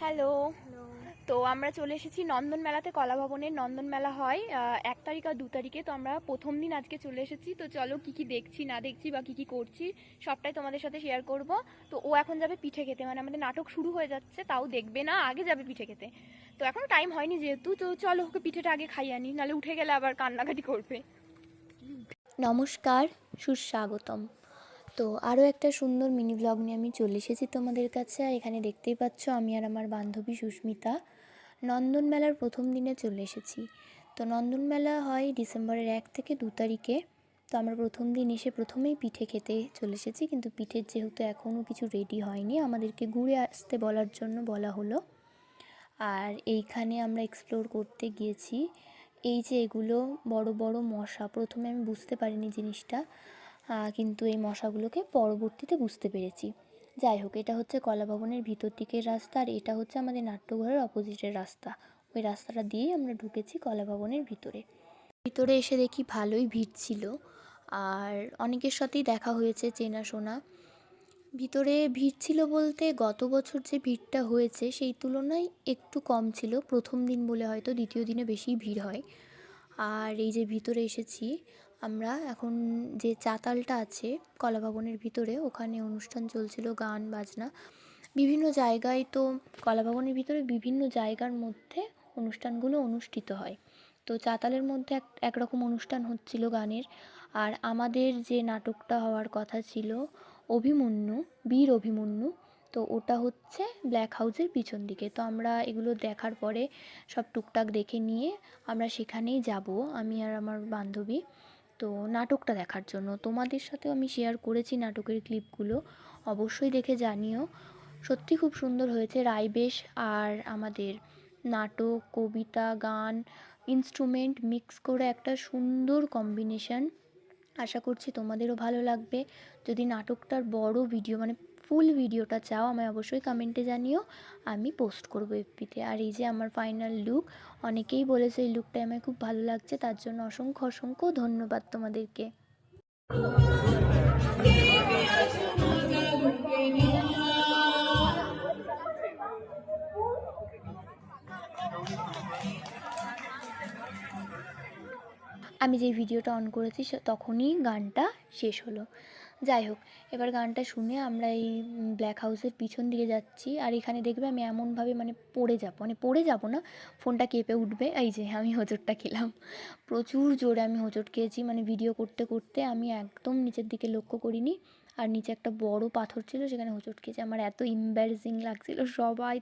Hello. তো আমরা চলে এসেছি নন্দন মেলাতে কলা ভবনের নন্দন মেলা হয় এক তারিখ আর দু তারিখে। তো আমরা প্রথম দিন আজকে চলে এসেছি। তো চলো কি কি দেখছি না দেখছি বা কি কি করছি সবটাই তোমাদের সাথে শেয়ার করব। তো ও এখন যাবে পিঠে খেতে। মানে আমাদের নাটক শুরু হয়ে যাচ্ছে তাও দেখবে না আগে যাবে পিঠে খেতে। তো এখনও টাইম হয়নি যেহেতু। তো চলো ওকে পিঠেটা আগে খাইয়ে আনি নাহলে উঠে গেলে আবার কান্নাকাটি করবে। নমস্কার সুস্বাগতম। তো আরও একটা সুন্দর মিনি ব্লগ নিয়ে আমি চলে এসেছি তোমাদের কাছে। আর এখানে দেখতেই পাচ্ছ আমি আর আমার বান্ধবী সুস্মিতা নন্দন মেলার প্রথম দিনে চলে এসেছি। তো নন্দন মেলা হয় ডিসেম্বরের এক থেকে দু তারিখে। তো আমরা প্রথম দিন এসে প্রথমেই পিঠে খেতে চলে এসেছি, কিন্তু পিঠের যেহেতু এখনও কিছু রেডি হয়নি, আমাদেরকে ঘুরে আসতে বলার জন্য বলা হলো। আর এইখানে আমরা এক্সপ্লোর করতে গিয়েছি। এই যে এগুলো বড় বড় মশা, প্রথমে আমি বুঝতে পারিনি জিনিসটা। কিন্তু এই মশাগুলোকে পরবর্তীতে বুঝতে পেরেছি। যাই হোক, এটা হচ্ছে কলা ভবনের ভিতর দিকের রাস্তা আর এটা হচ্ছে আমাদের নাট্যঘরের অপোজিটের রাস্তা। ওই রাস্তাটা দিয়েই আমরা ঢুকেছি কলা ভবনের ভিতরে। ভিতরে এসে দেখি ভালোই ভিড় ছিল। আর অনেকের সাথেই দেখা হয়েছে চেনাশোনা ভিতরে ভিড় ছিল বলতে গত বছর যে ভিড়টা হয়েছে সেই তুলনায় একটু কম ছিল। প্রথম দিন বলে হয়তো দ্বিতীয় দিনে বেশি ভিড় হয়। আর এই যে ভিতরে এসেছি আমরা এখন যে চাতালটা আছে কলা ভবনের ভিতরে, ওখানে অনুষ্ঠান চলছিল, গান, বাজনা। বিভিন্ন জায়গায় তো কলা ভবনের ভিতরে বিভিন্ন জায়গার মধ্যে অনুষ্ঠানগুলো অনুষ্ঠিত হয়। তো চাতালের মধ্যে এক, একরকম অনুষ্ঠান হচ্ছিল গানের। আর আমাদের যে নাটকটা হওয়ার কথা ছিল, অভিমন্যু, বীর অভিমন্যু, তো ওটা হচ্ছে ব্ল্যাক হাউসের পিছন দিকে। তো আমরা এগুলো দেখার পরে সব টুকটাক দেখে নিয়ে আমরা সেখানেই যাব, আমি আর আমার বান্ধবী। তো নাটকটা দেখার জন্য। তোমাদের সাথেও আমি শেয়ার করেছি নাটকের ক্লিপগুলো অবশ্যই দেখে জানিও। সত্যি খুব সুন্দর হয়েছে। রাইবেশ আর আমাদের নাটক, কবিতা, গান ইনস্ট্রুমেন্ট মিক্স করে একটা সুন্দর কম্বিনেশান আশা করছি তোমাদেরও ভালো লাগবে। যদি নাটকটার বড় ভিডিও মানে ফুল ভিডিওটা চাও, আমায় অবশ্যই কমেন্টে জানিও। আমি পোস্ট করব এফপিতে আর এই যে আমার ফাইনাল লুক অনেকেই বলেছে এই লুকটাই আমায় খুব ভালো লাগছে, তার জন্য অসংখ্য অসংখ্য ধন্যবাদ তোমাদেরকে। আমি যেই ভিডিওটা অন করেছি তখনই গানটা শেষ হলো। যাই হোক, এবার গানটা শুনে আমরা এই ব্ল্যাক হাউসের পিছন দিকে যাচ্ছি। আর এখানে দেখবে আমি এমনভাবে মানে পড়ে যাব মানে পড়ে যাব না, ফোনটা কেঁপে উঠবে। এই যে, আমি হোঁচটটা খেলাম। প্রচুর জোরে আমি হোঁচট খেয়েছি মানে ভিডিও করতে করতে আমি একদম নিচের দিকে লক্ষ্য করিনি। আর নিচে একটা বড় পাথর ছিল, সেখানে হোঁচট খেয়েছি। আমার এত ইম্বারেসিং লাগছিল, সবাই